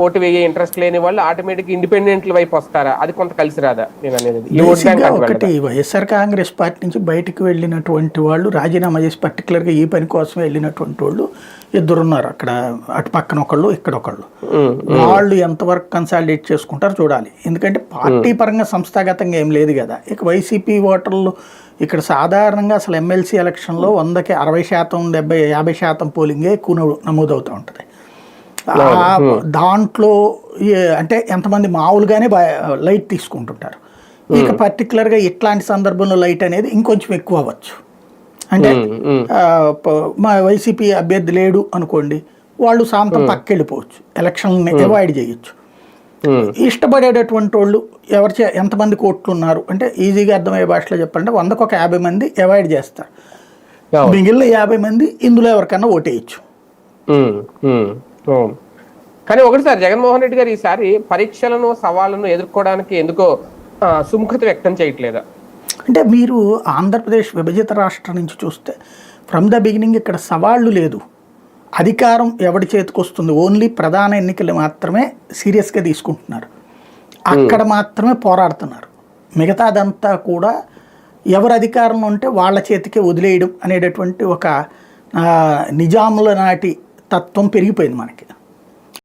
Vote వేయే interest లేని వాళ్ళు automatic ఇండిపెండెంట్ల వైపు వస్తారా? అది కొంత కలిసి రాదా? నేను అనేది ఒకటి? వైఎస్ఆర్ కాంగ్రెస్ పార్టీ నుంచి బయటకు వెళ్ళినటువంటి వాళ్ళు రాజీనామా చేసి పర్టికులర్గా ఈ పని కోసం వెళ్ళినటువంటి వాళ్ళు ఇద్దరు ఉన్నారు అక్కడ అటు పక్కన ఒకళ్ళు ఇక్కడ ఒకళ్ళు. వాళ్ళు ఎంతవరకు కన్సాలిడేట్ చేసుకుంటారో చూడాలి. ఎందుకంటే పార్టీ పరంగా సంస్థాగతంగా ఏం లేదు కదా. ఇక వైసీపీ ఓటర్లు ఇక్కడ సాధారణంగా అసలు ఎమ్మెల్సీ ఎలక్షన్లో వందకి అరవై శాతం డెబ్బై యాభై శాతం పోలింగే ఎక్కువ నమో- నమోదవుతూ ఉంటుంది. దాంట్లో అంటే ఎంతమంది మామూలుగానే లైట్ తీసుకుంటుంటారు. ఇక పర్టికులర్గా ఇట్లాంటి సందర్భంలో లైట్ అనేది ఇంకొంచెం ఎక్కువ అవ్వచ్చు. అంటే మా వైసీపీ అభ్యర్థి లేడు అనుకోండి వాళ్ళు సాంతం పక్కెళ్ళిపోవచ్చు. ఎలక్షన్ని అవాయిడ్ చేయొచ్చు. ఇష్టపడేటటువంటి వాళ్ళు ఎవరి ఎంతమంది కోట్లు ఉన్నారు అంటే ఈజీగా అర్థమయ్యే భాషలో చెప్పాలంటే వందకు ఒక యాభై మంది అవాయిడ్ చేస్తారు. మిగిలిన యాభై మంది ఇందులో ఎవరికన్నా ఓటేయచ్చు. కానీ ఒకటి సార్ జగన్మోహన్ రెడ్డి గారు ఈసారి పరీక్షలను సవాళ్ళను ఎదుర్కోవడానికి ఎందుకో సుముఖత వ్యక్తం చేయట్లేదా? అంటే మీరు ఆంధ్రప్రదేశ్ విభజిత రాష్ట్రం నుంచి చూస్తే ఫ్రమ్ ద బిగినింగ్ ఇక్కడ సవాళ్ళు లేదు. అధికారం ఎవడి చేతికి వస్తుంది? ఓన్లీ ప్రధాన ఎన్నికలు మాత్రమే సీరియస్గా తీసుకుంటున్నారు. అక్కడ మాత్రమే పోరాడుతున్నారు. మిగతాదంతా కూడా ఎవరు అధికారంలో ఉంటే వాళ్ళ చేతికే వదిలేయడం అనేటటువంటి ఒక నిజాముల నాటి తత్వం పెరిగిపోయింది మనకి.